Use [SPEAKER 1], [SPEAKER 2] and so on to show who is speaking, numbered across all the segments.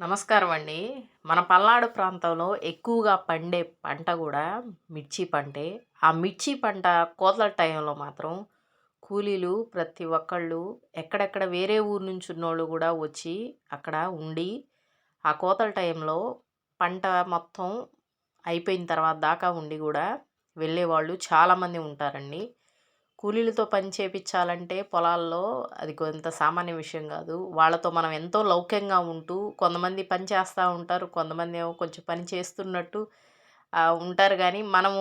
[SPEAKER 1] నమస్కారం అండి. మన పల్నాడు ప్రాంతంలో ఎక్కువగా పండే పంట కూడా మిర్చి పంటే. ఆ మిర్చి పంట కోతల టైంలో మాత్రం కూలీలు ప్రతి ఒక్కళ్ళు ఎక్కడెక్కడ వేరే ఊరు నుంచి ఉన్నోళ్ళు కూడా వచ్చి అక్కడ ఉండి ఆ కోతల టైంలో పంట మొత్తం అయిపోయిన తర్వాత దాకా ఉండి కూడా వెళ్ళేవాళ్ళు చాలామంది ఉంటారండి. కూలీలతో పని చేపించాలంటే పొలాల్లో అది కొంత సామాన్య విషయం కాదు. వాళ్ళతో మనం ఎంతో లౌక్యంగా ఉంటూ కొంతమంది పని చేస్తూ ఉంటారు కొంతమంది ఏమో కొంచెం పని చేస్తున్నట్టు ఉంటారు కానీ మనము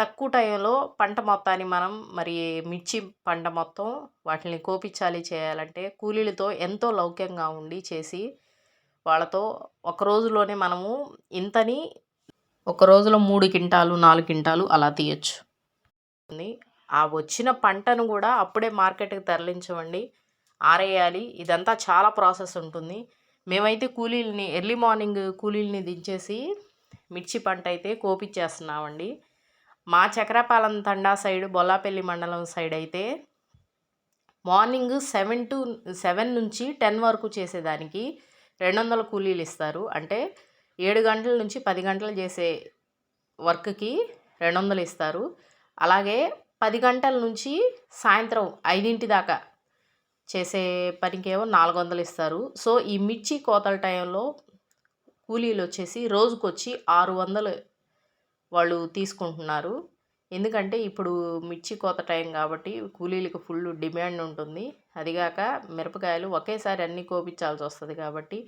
[SPEAKER 1] తక్కువ టైంలో పంట మొత్తాన్ని మనం మరి మిర్చి పంట మొత్తం వాటిని కోపించాలి చేయాలంటే కూలీలతో ఎంతో లౌక్యంగా ఉండి చేసి వాళ్ళతో ఒక రోజులోనే మనము ఇంతని ఒక రోజులో మూడు క్వింటాలు నాలుగు క్వింటాలు అలా తీయచ్చు. ఆ వచ్చిన పంటను కూడా అప్పుడే మార్కెట్కి తరలించమండి. ఆరేయాలి. ఇదంతా చాలా ప్రాసెస్ ఉంటుంది. మేమైతే కూలీలని ఎర్లీ మార్నింగ్ కూలీలని దించేసి మిర్చి పంట అయితే కోపిచ్చేస్తున్నామండి. మా చక్రపాలెం తండా సైడ్ బొల్లాపల్లి మండలం సైడ్ అయితే మార్నింగ్ సెవెన్ టు సెవెన్ నుంచి టెన్ వరకు చేసేదానికి రెండు వందల కూలీలు ఇస్తారు. అంటే ఏడు గంటల నుంచి పది గంటలు చేసే వర్క్కి రెండు వందలు ఇస్తారు. అలాగే పది గంటల నుంచి సాయంత్రం ఐదింటి దాకా చేసే పనికేమో నాలుగు వందలు ఇస్తారు. సో ఈ మిర్చి కోతల టైంలో కూలీలు వచ్చేసి రోజుకొచ్చి ఆరు వందలు వాళ్ళు తీసుకుంటున్నారు. ఎందుకంటే ఇప్పుడు మిర్చి కోత టైం కాబట్టి కూలీలకు ఫుల్ డిమాండ్ ఉంటుంది. అదిగాక మిరపకాయలు ఒకేసారి అన్నీ కోపించాల్సి వస్తుంది కాబట్టి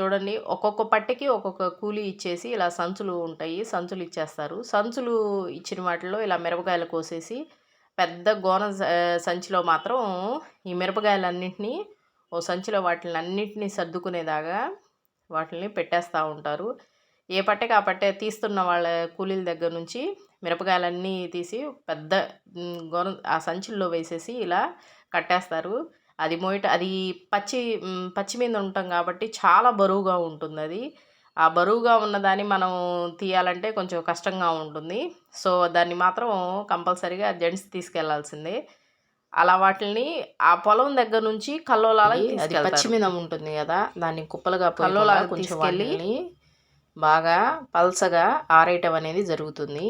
[SPEAKER 1] చూడండి. ఒక్కొక్క పట్టెకి ఒక్కొక్క కూలీ ఇచ్చేసి ఇలా సంచులు ఉంటాయి. సంచులు ఇచ్చేస్తారు. సంచులు ఇచ్చిన వాటిలో ఇలా మిరపకాయలు కోసేసి పెద్ద గోన స- సంచిలో మాత్రం ఈ మిరపకాయలన్నింటినీ ఓ సంచిలో వాటిని అన్నింటినీ సర్దుకునేదాకా వాటిని పెట్టేస్తూ ఉంటారు. ఏ పట్టెకి ఆ పట్టె తీస్తున్న వాళ్ళ కూలీల దగ్గర నుంచి మిరపకాయలన్నీ తీసి పెద్ద గోన ఆ సంచుల్లో వేసేసి ఇలా కట్టేస్తారు. అది మోయట అది పచ్చి పచ్చి మీద ఉంటాం కాబట్టి చాలా బరువుగా ఉంటుంది అది ఆ బరువుగా ఉన్నదాన్ని మనం తీయాలంటే కొంచెం కష్టంగా ఉంటుంది. సో దాన్ని మాత్రం కంపల్సరీగా జెంట్స్ తీసుకెళ్ళాల్సిందే అలా వాటిని ఆ పొలం దగ్గర నుంచి కల్లోలాల అది పచ్చి మీద ఉంటుంది కదా దాన్ని కుప్పలుగా కల్లోలాగా తీసుకెళ్ళి బాగా పల్చగా ఆరేయటం అనేది జరుగుతుంది.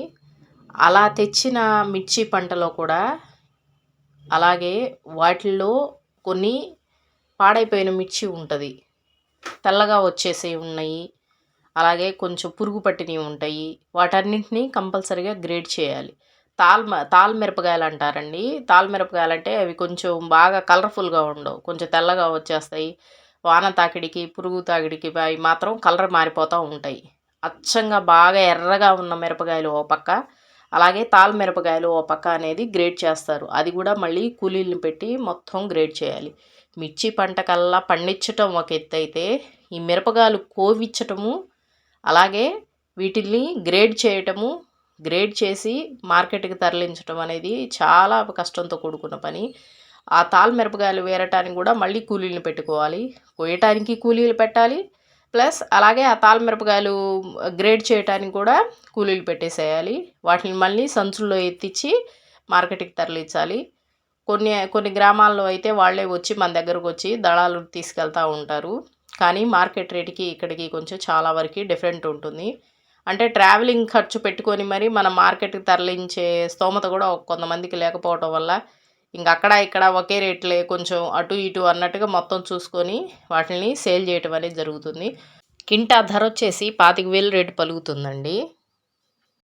[SPEAKER 1] అలా తెచ్చిన మిర్చి పంటలో కూడా అలాగే వాటిల్లో కొన్ని పాడైపోయిన మిర్చి ఉంటుంది. తెల్లగా వచ్చేసి ఉన్నాయి. అలాగే కొంచెం పురుగు పట్టినవి ఉంటాయి. వాటన్నింటినీ కంపల్సరీగా గ్రేడ్ చేయాలి. తాల్ తాల్ మిరపకాయలు అంటారండి. తాల్ మిరపకాయలు అంటే అవి కొంచెం బాగా కలర్ఫుల్గా ఉండవు. కొంచెం తెల్లగా వచ్చేస్తాయి. వాన తాకిడికి పురుగు తాకిడికి అవి మాత్రం కలర్ మారిపోతూ ఉంటాయి. అచ్చంగా బాగా ఎర్రగా ఉన్న మిరపకాయలు ఓ పక్క. అలాగే తాల్ మిరపకాయలు ఓ పక్క అనేది గ్రేడ్ చేస్తారు. అది కూడా మళ్ళీ కూలీలను పెట్టి మొత్తం గ్రేడ్ చేయాలి. మిర్చి పంట కల్లా పండించటం ఒక ఎత్తు అయితే ఈ మిరపకాయలు కోవిచ్చటము అలాగే వీటిని గ్రేడ్ చేయటము గ్రేడ్ చేసి మార్కెట్కి తరలించడం అనేది చాలా కష్టంతో కూడుకున్న పని. ఆ తాల్ మిరపకాయలు వేరటానికి కూడా మళ్ళీ కూలీలను పెట్టుకోవాలి. కోయటానికి కూలీలు పెట్టాలి. ప్లస్ అలాగే ఆ తాళమిరపకాయలు గ్రేడ్ చేయటానికి కూడా కూలీలు పెట్టేసేయాలి. వాటిని మళ్ళీ సంచుల్లో ఎత్తిచ్చి మార్కెట్కి తరలించాలి. కొన్ని కొన్ని గ్రామాల్లో అయితే వాళ్ళే వచ్చి మన దగ్గరకు వచ్చి దళాలు తీసుకెళ్తూ ఉంటారు. కానీ మార్కెట్ రేటుకి ఇక్కడికి కొంచెం చాలా వరకు డిఫరెంట్ ఉంటుంది. అంటే ట్రావెలింగ్ ఖర్చు పెట్టుకొని మరి మన మార్కెట్కి తరలించే స్తోమత కూడా కొంతమందికి లేకపోవటం వల్ల ఇంక అక్కడ ఇక్కడ ఒకే రేట్లే కొంచెం అటు ఇటు అన్నట్టుగా మొత్తం చూసుకొని వాటిని సేల్ చేయటం అనేది జరుగుతుంది. కింటా ధర వచ్చేసి పాతిక వేలు రేటు పలుకుతుందండి.